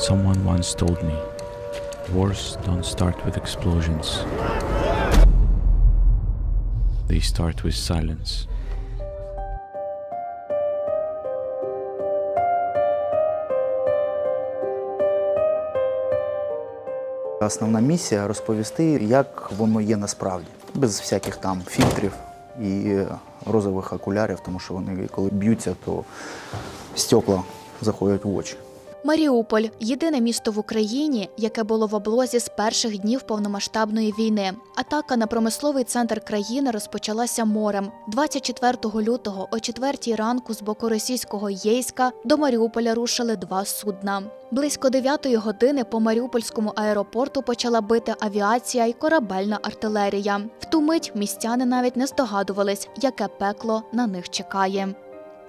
Someone once told me, wars don't start with explosions. They start with silence. Основна місія розповісти, як воно є насправді, без всяких там фільтрів і розових окулярів, тому що вони, коли б'ються, то стекла заходять в очі. Маріуполь єдине місто в Україні, яке було в облозі з перших днів повномасштабної війни. Атака на промисловий центр країни розпочалася морем 24 лютого о 4 ранку з боку російського Єйська до Маріуполя рушили два судна. Близько 9 години по Маріупольському аеропорту почала бити авіація і корабельна артилерія. В ту мить містяни навіть не здогадувались, яке пекло на них чекає.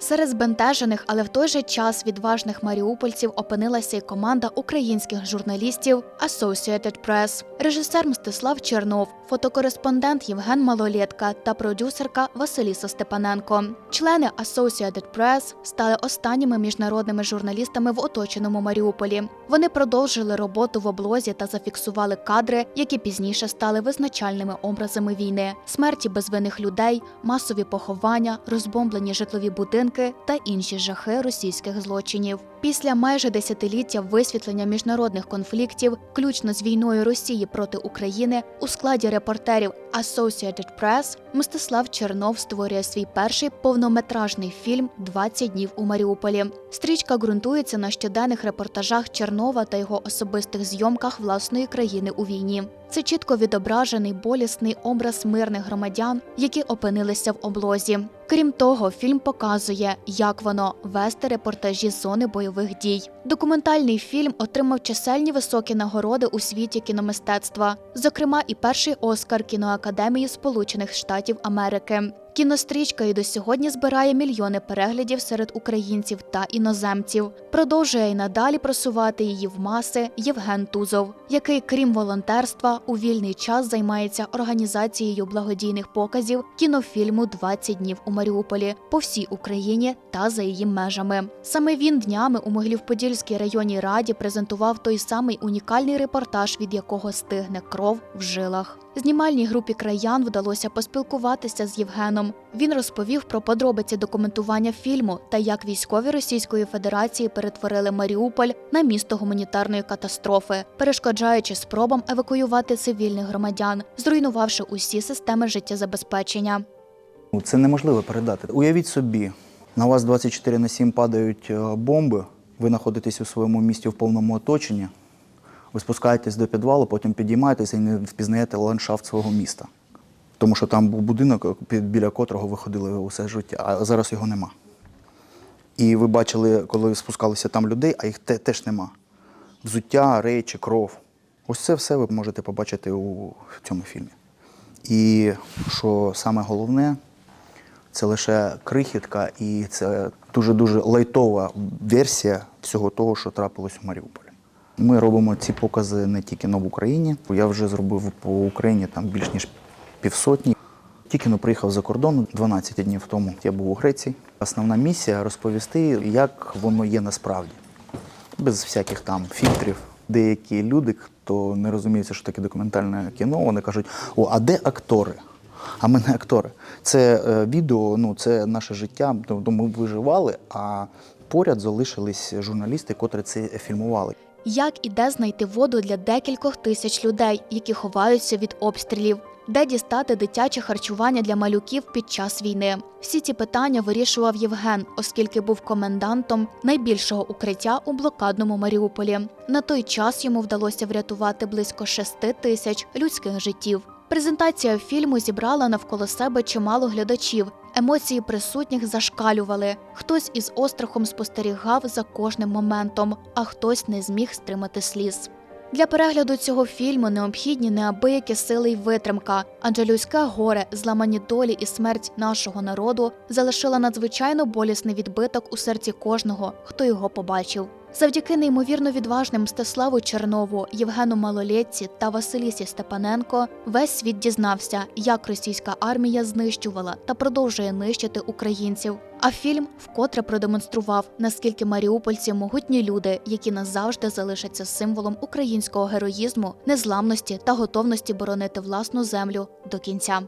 Серед збентежених, але в той же час відважних маріупольців опинилася й команда українських журналістів Associated Press, режисер Мстислав Чернов, фотокореспондент Євген Малолєтка та продюсерка Василіса Степаненко. Члени Associated Press стали останніми міжнародними журналістами в оточеному Маріуполі. Вони продовжили роботу в облозі та зафіксували кадри, які пізніше стали визначальними образами війни: смерті безвинних людей, масові поховання, розбомблені житлові будинки та інші жахи російських злочинів. Після майже десятиліття висвітлення міжнародних конфліктів, включно з війною Росії проти України, у складі репортерів Associated Press Мстислав Чернов створює свій перший повнометражний фільм «20 днів у Маріуполі. Стрічка ґрунтується на щоденних репортажах Чернова та його особистих зйомках власної країни у війні. Це чітко відображений болісний образ мирних громадян, які опинилися в облозі. Крім того, фільм показує, як воно вести репортажі з зони бойових дій. Документальний фільм отримав чисельні високі нагороди у світі кіномистецтва, зокрема, і перший Оскар кіноакадемії Сполучених Штатів Америки. Кінострічка і до сьогодні збирає мільйони переглядів серед українців та іноземців. Продовжує й надалі просувати її в маси Євген Тузов, який, крім волонтерства, у вільний час займається організацією благодійних показів кінофільму «20 днів у Маріуполі по всій Україні та за її межами. Саме він днями у Могилів-Подільській районній раді презентував той самий унікальний репортаж, від якого стигне кров в жилах. Знімальній групі краян вдалося поспілкуватися з Євгеном. Він розповів про подробиці документування фільму та як військові Російської Федерації перетворили Маріуполь на місто гуманітарної катастрофи, перешкоджаючи спробам евакуювати цивільних громадян, зруйнувавши усі системи життєзабезпечення. Ну, Це неможливо передати. Уявіть собі, на вас 24 на 7 падають е, бомби, ви знаходитесь у своєму місті в повному оточенні, ви спускаєтесь до підвалу, потім підіймаєтеся і не впізнаєте ландшафт свого міста. Тому що там був будинок, біля котрого ви ходили усе життя, а зараз його нема. І ви бачили, коли спускалися там людей, а їх те- теж нема. Взуття, речі, кров. Ось це все ви можете побачити у цьому фільмі. І що саме головне, це лише крихітка, і це дуже-дуже лайтова версія всього того, що трапилось у Маріуполі. Ми робимо ці покази не тільки на в Україні. Я вже зробив по Україні там більш ніж півсотні. Тільки но приїхав за кордон 12 днів тому. Я був у Греції. Основна місія розповісти, як воно є насправді, без всяких там фільтрів. Деякі люди, хто не розуміється, що таке документальне кіно, вони кажуть: о, а де актори? А ми не актори. Це е, відео, ну це наше життя. Тобто ми виживали, а поряд залишились журналісти, котрі це фільмували. Як і де знайти воду для декількох тисяч людей, які ховаються від обстрілів? Де дістати дитяче харчування для малюків під час війни? Всі ці питання вирішував Євген, оскільки був комендантом найбільшого укриття у блокадному Маріуполі. На той час йому вдалося врятувати близько шести тисяч людських життів. Презентація фільму зібрала навколо себе чимало глядачів. Емоції присутніх зашкалювали. Хтось із острахом спостерігав за кожним моментом, а хтось не зміг стримати сліз. Для перегляду цього фільму необхідні неабиякі сили й витримка, адже людське горе, зламані долі і смерть нашого народу залишила надзвичайно болісний відбиток у серці кожного, хто його побачив. Завдяки неймовірно відважним Мстиславу Чернову, Євгену Малолєтці та Василісі Степаненко весь світ дізнався, як російська армія знищувала та продовжує нищити українців, А фільм вкотре продемонстрував, наскільки маріупольці могутні люди, які назавжди залишаться символом українського героїзму, незламності та готовності боронити власну землю до кінця.